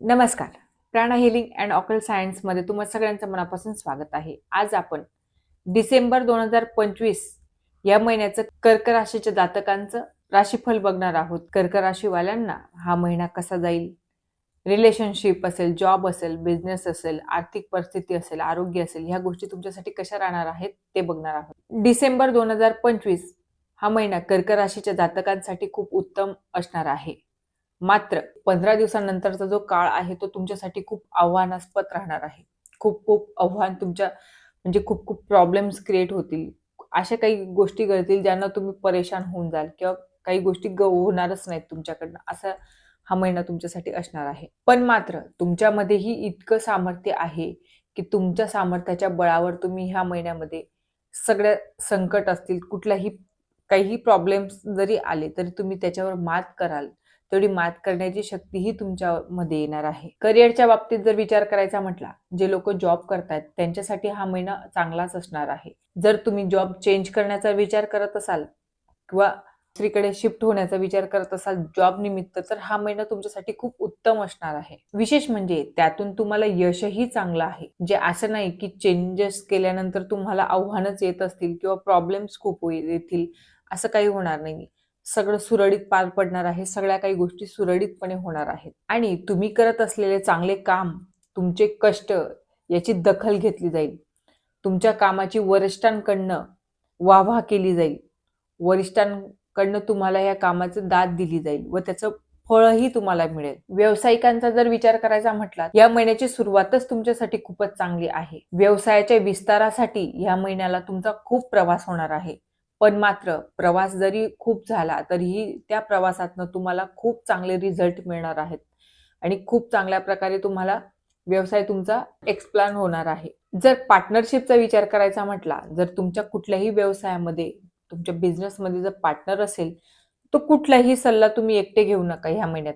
नमस्कार. प्राणा healing and occult सायन्समध्ये तुम्हा सगळ्यांचं मनापासून स्वागत आहे. आज आपण डिसेंबर दोन हजार पंचवीस या महिन्याचं कर्क राशीच्या जातकांचं राशीफल बघणार आहोत. कर्क राशीवाल्यांना हा महिना कसा जाईल? रिलेशनशिप असेल जॉब असेल बिझनेस असेल आर्थिक परिस्थिती असेल आरोग्य असेल ह्या गोष्टी तुमच्यासाठी कशा राहणार आहेत ते बघणार आहोत. डिसेंबर दोन हजार पंचवीस हा महिना कर्क राशीच्या जातकांसाठी खूप उत्तम असणार आहे. मात्र पंधरा दिवसानंतरचा जो काळ आहे तो तुमच्यासाठी खूप आव्हानास्पद राहणार आहे. खूप खूप आव्हान तुमच्या म्हणजे खूप खूप प्रॉब्लेम्स क्रिएट होतील. अशा काही गोष्टी घडतील ज्यांना तुम्ही परेशान होऊन जाल किंवा काही गोष्टी ग होणारच नाहीत तुमच्याकडनं. असा हा महिना तुमच्यासाठी असणार आहे. पण मात्र तुमच्यामध्येही इतकं सामर्थ्य आहे की तुमच्या सामर्थ्याच्या बळावर तुम्ही ह्या महिन्यामध्ये सगळ्या संकट असतील कुठल्याही काहीही प्रॉब्लेम्स जरी आले तरी तुम्ही त्याच्यावर मात कराल. तेवढी मात करण्याची शक्तीही तुमच्यामध्ये येणार आहे. करिअरच्या बाबतीत जर विचार करायचा म्हटला जे लोक जॉब करतायत त्यांच्यासाठी हा महिना चांगलाच असणार आहे. जर तुम्ही जॉब चेंज करण्याचा विचार करत असाल किंवा दुसरीकडे शिफ्ट होण्याचा विचार करत असाल जॉब निमित्त तर हा महिना तुमच्यासाठी खूप उत्तम असणार आहे. विशेष म्हणजे त्यातून तुम्हाला यशही चांगलं आहे. जे असं नाही की चेंजेस केल्यानंतर तुम्हाला आव्हानच येत असतील किंवा प्रॉब्लेम्स खूप येतील असं काही होणार नाही सगळं सुरळीत पार पडणार आहे सगळ्या काही गोष्टी सुरळीतपणे होणार आहेत. आणि तुम्ही करत असलेले चांगले काम तुमचे कष्ट याची दखल घेतली जाईल. तुमच्या कामाची वरिष्ठांकडनं वाहवा केली जाईल. वरिष्ठांकडनं तुम्हाला या कामाचं दाद दिली जाईल व त्याचं फळही तुम्हाला मिळेल. व्यावसायिकांचा जर विचार करायचा म्हटला या महिन्याची सुरुवातच तुमच्यासाठी खूपच चांगली आहे. व्यवसायाच्या विस्तारासाठी या महिन्याला तुमचा खूप प्रवास होणार आहे. पण मात्र प्रवास जरी खूप झाला तरीही त्या प्रवासातनं तुम्हाला खूप चांगले रिझल्ट मिळणार आहेत. आणि खूप चांगल्या प्रकारे तुम्हाला व्यवसाय तुमचा एक्सप्लान होणार आहे. जर पार्टनरशिपचा विचार करायचा म्हटला जर तुमच्या कुठल्याही व्यवसायामध्ये तुमच्या बिझनेसमध्ये जर पार्टनर असेल तो कुठलाही सल्ला तुम्ही एकटे घेऊ नका ह्या महिन्यात.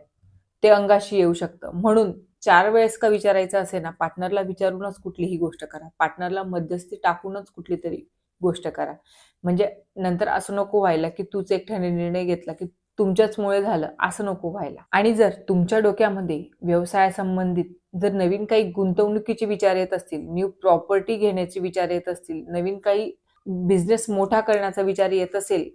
ते अंगाशी येऊ शकतं. म्हणून चार वेळेस का विचारायचं असेल ना पार्टनरला विचारूनच कुठलीही गोष्ट करा. पार्टनरला मध्यस्थी टाकूनच कुठली तरी गोष्ट करा. म्हणजे नंतर असं नको व्हायला की तूच एकट्याने निर्णय घेतला की तुमच्याचमुळे झालं असं नको व्हायला. आणि जर तुमच्या डोक्यामध्ये व्यवसायासंबंधित जर नवीन काही गुंतवणुकीचे विचार येत असतील न्यू प्रॉपर्टी घेण्याचे विचार येत असतील नवीन काही बिझनेस मोठा करण्याचा विचार येत असेल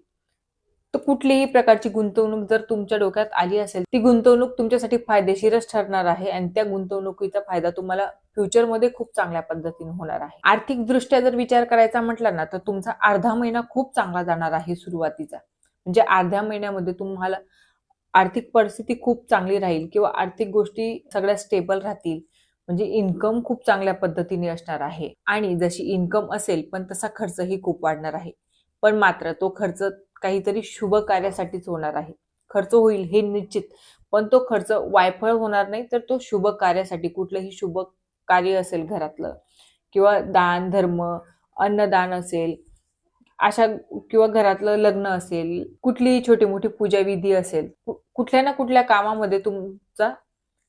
तर कुठलीही प्रकारची गुंतवणूक जर तुमच्या डोक्यात आली असेल ती गुंतवणूक तुमच्यासाठी फायदेशीरच ठरणार आहे आणि त्या गुंतवणुकीचा फायदा तुम्हाला फ्युचरमध्ये खूप चांगल्या पद्धतीने होणार आहे. आर्थिक दृष्ट्या जर विचार करायचा म्हटला ना तर तुमचा अर्धा महिना खूप चांगला जाणार आहे सुरुवातीचा. म्हणजे अर्ध्या महिन्यामध्ये तुम्हाला आर्थिक परिस्थिती खूप चांगली राहील किंवा आर्थिक गोष्टी सगळ्या स्टेबल राहतील. म्हणजे इन्कम खूप चांगल्या पद्धतीने असणार आहे. आणि जशी इन्कम असेल पण तसा खर्चही खूप वाढणार आहे. पण मात्र तो खर्च काहीतरी शुभ कार्यासाठीच होणार आहे. खर्च होईल हे निश्चित पण तो खर्च वायफळ होणार नाही तर तो शुभ कार्यासाठी कुठलंही शुभ कार्य असेल घरातलं किंवा दान धर्म अन्नदान असेल अशा किंवा घरातलं लग्न असेल कुठलीही छोटी मोठी पूजा विधी असेल कुठल्या ना कुठल्या कामामध्ये तुमचा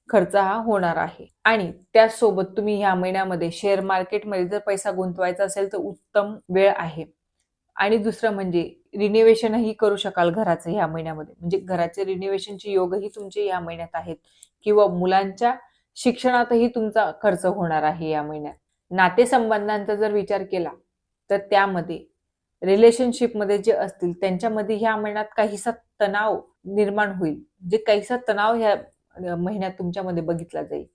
खर्च हा होणार आहे. आणि त्याचसोबत तुम्ही ह्या महिन्यामध्ये शेअर मार्केटमध्ये जर पैसा गुंतवायचा असेल तर उत्तम वेळ आहे. आणि दुसरं म्हणजे रिनिव्हेशनही करू शकाल घराचं ह्या महिन्यामध्ये. म्हणजे घराचे रिनोव्हेशनचे योगही तुमचे या महिन्यात आहेत. किंवा मुलांच्या शिक्षणातही तुमचा खर्च होणार आहे या महिन्यात. नातेसंबंधांचा जर विचार केला तर त्यामध्ये रिलेशनशिपमध्ये जे असतील त्यांच्यामध्ये ह्या महिन्यात काहीसा तणाव निर्माण होईल. म्हणजे काहीसा तणाव ह्या महिन्यात तुमच्यामध्ये बघितला जाईल.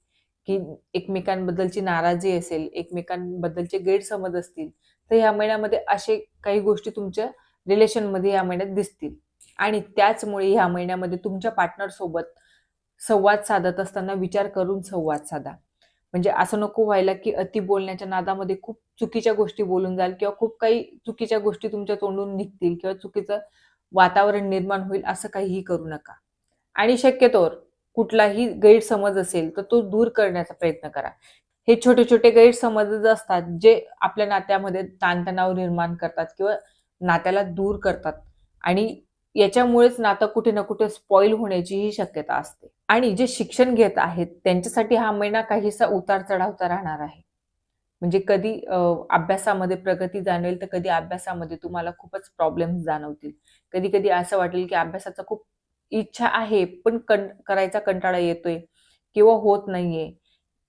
की एकमेकांबद्दलची नाराजी असेल एकमेकांबद्दलचे गैरसमज असतील तर ह्या महिन्यामध्ये असे काही गोष्टी तुमच्या रिलेशनमध्ये या महिन्यात दिसतील. आणि त्याचमुळे ह्या महिन्यामध्ये तुमच्या पार्टनर सोबत संवाद साधत असताना विचार करून संवाद साधा. म्हणजे असं नको व्हायला की अति बोलण्याच्या नादामध्ये खूप चुकीच्या गोष्टी बोलून जाल किंवा खूप काही चुकीच्या गोष्टी तुमच्या तोंडून निघतील किंवा चुकीचं वातावरण निर्माण होईल असं काहीही करू नका. आणि शक्यतोवर कुठलाही गैरसमज असेल तर तो दूर करण्याचा प्रयत्न करा. हे छोटे छोटे गैरसमज असतात जे आपल्या नात्यामध्ये ताणतणाव निर्माण करतात किंवा नात्याला दूर करतात. आणि याच्यामुळेच नातं कुठे ना कुठे स्पॉइल होण्याचीही शक्यता असते. आणि जे शिक्षण घेत आहेत त्यांच्यासाठी हा महिना काहीसा उतार चढावता राहणार आहे. म्हणजे कधी अभ्यासामध्ये प्रगती जाणवेल तर कधी अभ्यासामध्ये तुम्हाला खूपच प्रॉब्लेम जाणवतील. कधी कधी असं वाटेल की अभ्यासाचा खूप इच्छा आहे पण कं करायचा कंटाळा येतोय किंवा होत नाहीये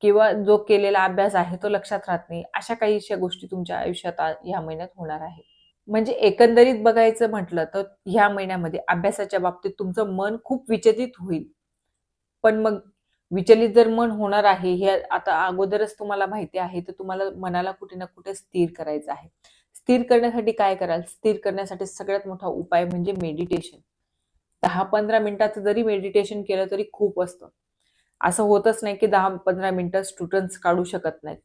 किंवा जो केलेला अभ्यास आहे तो लक्षात राहत नाही अशा काहीशा गोष्टी तुमच्या आयुष्यात ह्या महिन्यात होणार आहे म्हणजे एकंदरीत बघायचं म्हटलं तर ह्या महिन्यामध्ये अभ्यासाच्या बाबतीत तुमचं मन खूप विचलित होईल. पण मग विचलित जर मन होणार आहे हे आता अगोदरच तुम्हाला माहिती आहे तर तुम्हाला मनाला कुठे ना कुठे स्थिर करायचं आहे. स्थिर करण्यासाठी काय कराल? स्थिर करण्यासाठी सगळ्यात मोठा उपाय म्हणजे मेडिटेशन दहा पंधरा मिनिटाचं जरी मेडिटेशन केलं तरी खूप असतं. असं होतच नाही की दहा पंधरा मिनिटं स्टुडंट्स काढू शकत नाहीत.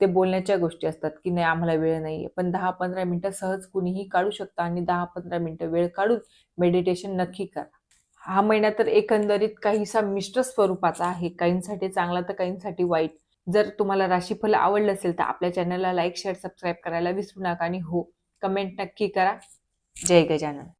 ते बोलण्याच्या गोष्टी असतात की नाही आम्हाला वेळ नाहीये. पण दहा पंधरा मिनिटं सहज कुणीही काढू शकता आणि दहा पंधरा मिनिटं वेळ काढून मेडिटेशन नक्की करा. हा महिना तर एकंदरीत काहीसा मिश्र स्वरूपाचा आहे. काहींसाठी चांगला तर काहींसाठी वाईट. जर तुम्हाला राशीफल आवडलं असेल तर आपल्या चॅनलला लाईक शेअर सबस्क्राईब करायला विसरू नका. आणि हो कमेंट नक्की करा. जय गजानन.